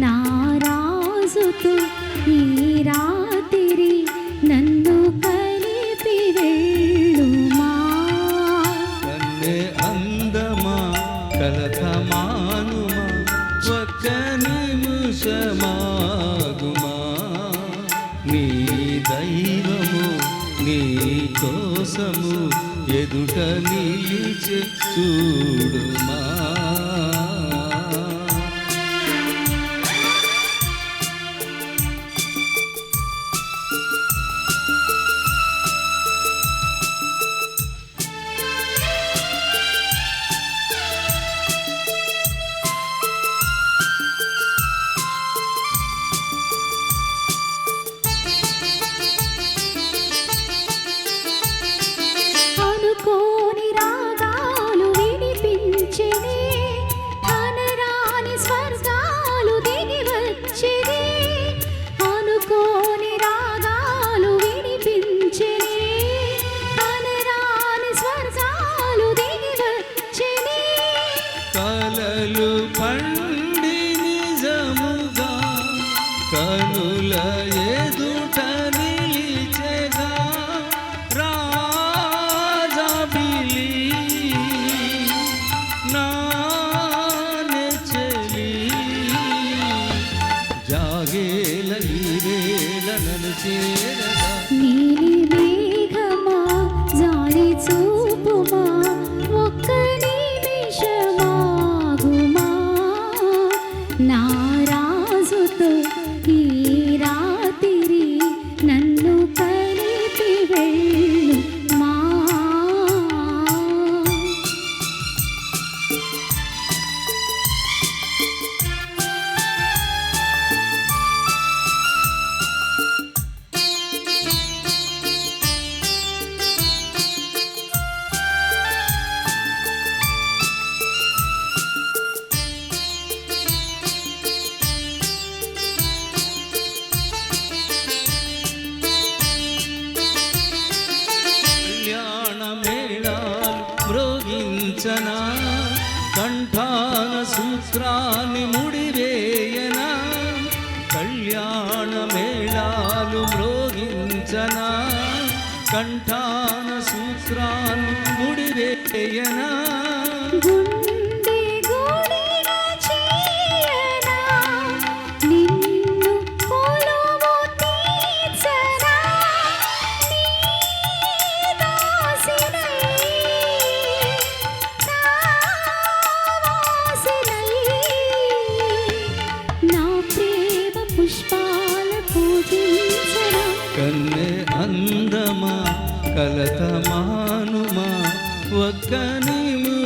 నా ఈ రాత్రి నన్ను కలిపి వెళ్ళుమా కన్నే అందమా కలకమానుమా ఒక్క నిమిషమాగుమా నీ దైవము నీ కోసము ఎదుట నిలిచి చూడుమా? కలలు పండి నిజముగా కనుల ఎదుట నిలిచెగా రాజాబిలి నానెచలి జాగేల ఈ వేళ నన్ను చేరగా. నా మ్రోగించనా కంఠాన సూత్రాన్ని ముడివేయన కళ్యాణ మేళాలు మ్రోగించనా కంఠాన సూత్రాన్ని ముడివేయనా.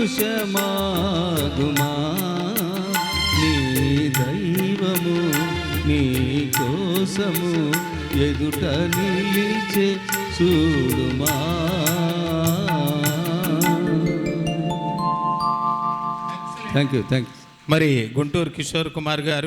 నిమిషమాగుమా నీ దైవము నీ కోసము ఎదుట నిలిచే చూడుమా? థ్యాంక్ యూ థ్యాంక్ యూ మరి గుంటూరు కిషోర్ కుమార్ గారు